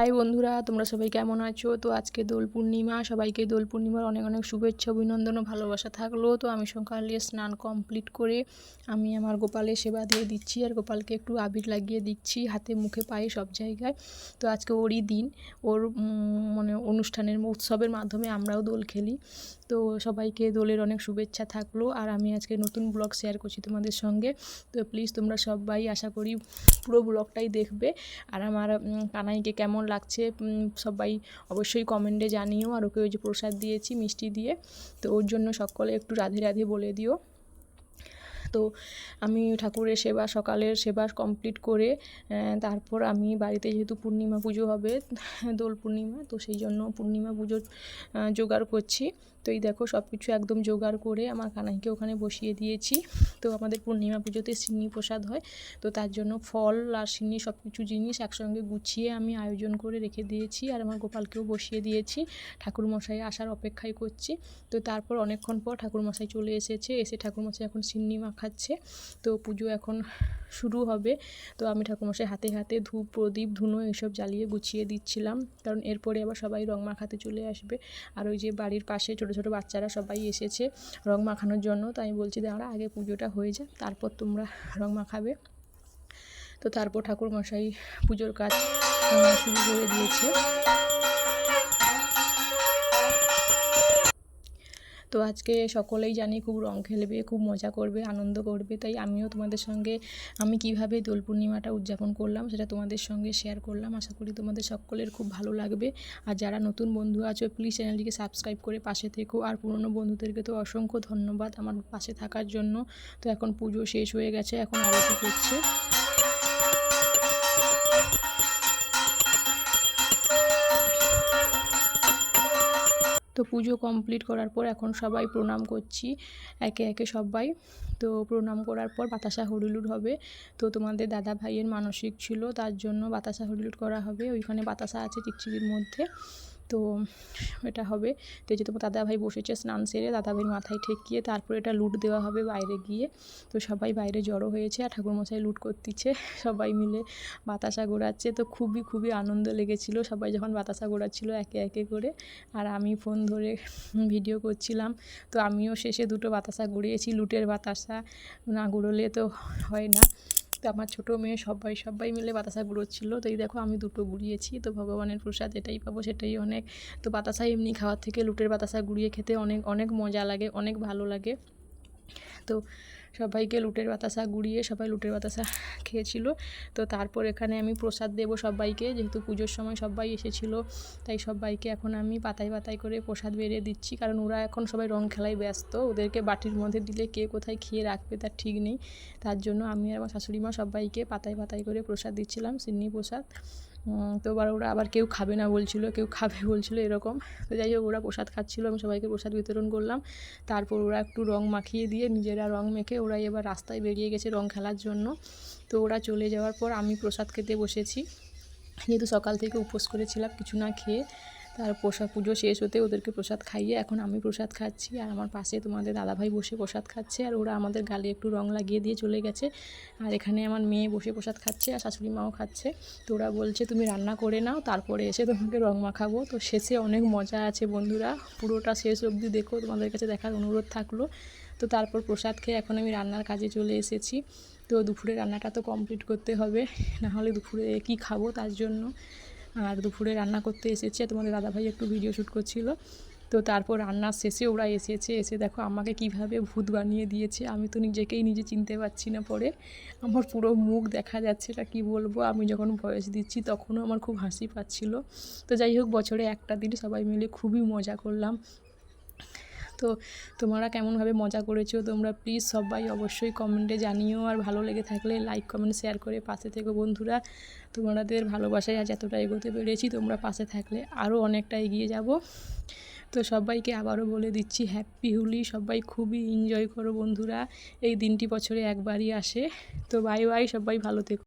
High বন্ধুরা, তোমরা সবাই কেমন আছো? তো আজকে দোল পূর্ণিমা, সবাইকে দোল পূর্ণিমার অনেক অনেক শুভেচ্ছা, অভিনন্দন ও ভালোবাসা থাকল। তো আমি সকালে স্নান কমপ্লিট করে আমি আমার গোপালের সেবা দিয়ে দিচ্ছি আর গোপালকে একটু আবির লাগিয়ে দিচ্ছি হাতে মুখে পায়ে সব জায়গায়। তো আজকে ওরই দিন, ওর মানে অনুষ্ঠানের উৎসবের মাধ্যমে আমরাও দোল খেলি। তো সবাইকে দোলের অনেক শুভেচ্ছা থাকল আর আমি আজকে নতুন ব্লগ শেয়ার করছি তোমাদের সঙ্গে। তো প্লিজ তোমরা সবাই আশা করি পুরো ব্লগটাই দেখবে। আর আমার কানাইকে কেমন লাগছে সবাই অবশ্যই কমেন্টে জানিও। আর ওকে ওই যে প্রসাদ দিয়েছি, মিষ্টি দিয়ে। তো ওর জন্য সকলে একটু রাধে রাধে বলে দিও। তো আমি ঠাকুরের সেবা, সকালের সেবা কমপ্লিট করে তারপর আমি বাড়িতে যেহেতু পূর্ণিমা পুজো হবে, দোল পূর্ণিমা, তো সেই জন্য পূর্ণিমা পুজোর জোগাড় করছি। তো এই দেখো সব কিছু একদম জোগাড় করে আমার কানাইকে ওখানে বসিয়ে দিয়েছি। তো আমাদের পূর্ণিমা পুজোতে সিন্নি প্রসাদ হয়। তো তার জন্য ফল আর সিন্নি সব কিছু জিনিস একসঙ্গে গুছিয়ে আমি আয়োজন করে রেখে দিয়েছি আর আমার গোপালকেও বসিয়ে দিয়েছি। ঠাকুরমশাই আসার অপেক্ষায় করছি। তো তারপর অনেকক্ষণ পর ঠাকুরমশাই চলে এসেছে। এসে ঠাকুরমশাই এখন সিন্নি মাখাচ্ছে। তো পুজো এখন শুরু হবে। তো আমি ঠাকুমশাই হাতে হাতে ধূপ, প্রদীপ, ধুনো এসব জ্বালিয়ে গুছিয়ে দিচ্ছিলাম। কারণ এরপরে আবার সবাই রং মাখাতে চলে আসবে। আর ওই যে বাড়ির পাশে ছোটো ছোটো বাচ্চারা সবাই এসেছে রং মাখানোর জন্য। তো আমি বলছি, দাঁড়া, আগে পুজোটা হয়ে যায় তারপর তোমরা রং মাখাবে। তো তারপর ঠাকুরমশাই পুজোর কাজ শুরু করে দিয়েছে। তো আজকে সকলেই জানি খুব রং খেলবে, খুব মজা করবে, আনন্দ করবে। তাই আমিও তোমাদের সঙ্গে আমি কীভাবে দোল পূর্ণিমাটা উদযাপন করলাম সেটা তোমাদের সঙ্গে শেয়ার করলাম। আশা করি তোমাদের সকলের খুব ভালো লাগবে। আর যারা নতুন বন্ধু আছো প্লিজ চ্যানেলটিকে সাবস্ক্রাইব করে পাশে থেকো। আর পুরনো বন্ধুদেরকে তো অসংখ্য ধন্যবাদ আমার পাশে থাকার জন্য। তো এখন পুজো শেষ হয়ে গেছে, এখন আরতি করছে তো পুজো কমপ্লিট করার পর এখন সবাই প্রণাম করছি, একে একে সবাই। তো প্রণাম করার পর বাতাসা হরিলুট হবে। তো তোমাদের দাদা ভাইয়ের মানসিক ছিল, তার জন্য বাতাসা হরিলুট করা হবে। ওইখানে বাতাসা আছে চিকচিকির মধ্যে। তো এটা হবে। তো যে তোমার দাদা ভাই বসেছে স্নান সেরে দাদা ভাইয়ের মাথায় ঠেকিয়ে তারপরে এটা লুট দেওয়া হবে বাইরে গিয়ে। তো সবাই বাইরে জড়ো হয়েছে আর ঠাকুরমশাই লুট করতেছে, সবাই মিলে বাতাসা ঘোরাচ্ছে তো খুবই খুবই আনন্দ লেগেছিল সবাই যখন বাতাসা ঘোরাচ্ছিল একে একে করে। আর আমি ফোন ধরে ভিডিও করছিলাম। তো আমিও শেষে দুটো বাতাসা ঘুরিয়েছি লুটের বাতাসা না ঘুরোলে তো হয় না। তো আমার ছোটো মেয়ে সবাই সবাই মিলে বাতাসা ঘুরোচ্ছিলো তো এই দেখো আমি দুটো গুড়িয়েছি। তো ভগবানের প্রসাদ এটাই পাবো, সেটাই অনেক। তো বাতাসা এমনি খাওয়ার থেকে লুটের বাতাসা গুড়িয়ে খেতে অনেক অনেক মজা লাগে, অনেক ভালো লাগে। তো সবাইকে লুটের বাতাসা গুড়িয়ে সবাই লুটের বাতাসা খেয়েছিল। তো তারপর এখানে আমি প্রসাদ দেবো সবাইকে, যেহেতু পুজোর সময় সবাই এসেছিল, তাই সবাইকে এখন আমি পাতায় পাতায় করে প্রসাদ বেড়ে দিচ্ছি। কারণ ওরা এখন সবাই রং খেলায় ব্যস্ত, ওদেরকে বাটির মধ্যে দিলে কে কোথায় খেয়ে রাখবে তার ঠিক নেই। তার জন্য আমি আর আমার শাশুড়ি মা সবাইকে পাতায় পাতায় করে প্রসাদ দিচ্ছিলাম, সিন্নি প্রসাদ। তো এবার ওরা আবার কেউ খাবে না বলছিল, কেউ খাবে বলছিল এরকম। তো যাই হোক, ওরা প্রসাদ খাচ্ছিলো, আমি সবাইকে প্রসাদ বিতরণ করলাম। তারপর ওরা একটু রং মাখিয়ে দিয়ে নিজেরা রং মেখে ওরাই এবার রাস্তায় বেরিয়ে গেছে রং খেলার জন্য। তো ওরা চলে যাওয়ার পর আমি প্রসাদ খেতে বসেছি। যেহেতু সকাল থেকে উপোস করেছিলাম কিছু না খেয়ে তার প্রসাদ, পুজো শেষ হতে ওদেরকে প্রসাদ খাইয়ে এখন আমি প্রসাদ খাচ্ছি। আর আমার পাশে তোমাদের দাদাভাই বসে প্রসাদ খাচ্ছে আর ওরা আমাদের গালে একটু রং লাগিয়ে দিয়ে চলে গেছে। আর এখানে আমার মেয়ে বসে প্রসাদ খাচ্ছে আর শাশুড়ি মাও খাচ্ছে। তো ওরা বলছে, তুমি রান্না করে নাও, তারপরে এসে তোমাকে রং মাখাবো। তো শেষে অনেক মজা আছে বন্ধুরা। পুরোটা শেষ অবধি দেখো, তোমাদের কাছে দেখার অনুরোধ থাকল। তো তারপর প্রসাদ খেয়ে এখন আমি রান্নার কাজে চলে এসেছি। তো দুপুরে রান্নাটা তো কমপ্লিট করতে হবে। না হলে দুপুরে কী খাব তার জন্য? আর দুপুরে রান্না করতে এসেছে। তোমাদের দাদাভাই একটু ভিডিও শ্যুট করছিল। তো তারপর রান্নার শেষে ওরা এসেছে। এসে দেখো আমাকে কীভাবে ভূত বানিয়ে দিয়েছে। আমি তো নিজেকেই নিজে চিনতে পারছি না পরে। আমার পুরো মুখ দেখা যাচ্ছে এটা কী বলব? আমি যখন ভয়েস দিচ্ছি তখনও আমার খুব হাসি পাচ্ছিল। তো যাই হোক, বছরে একটা দিন সবাই মিলে খুবই মজা করলাম। তো তোমরা কেমনভাবে মজা করেছ তোমরা প্লিজ সবাই অবশ্যই কমেন্টে জানিও। আর ভালো লেগে থাকলে লাইক কমেন্ট শেয়ার করে পাশে থেকো বন্ধুরা। তোমাদের ভালোবাসায় আজ এতটা এগোতে পেরেছি, তোমরা পাশে থাকলে আরও অনেকটা এগিয়ে যাব। তো সবাইকে আবারও বলে দিচ্ছি হ্যাপি হোলি, সবাই খুবই এনজয় করো বন্ধুরা। এই দিনটি বছরে একবারই আসে। তো বাই বাই সবাই ভালো থেকো।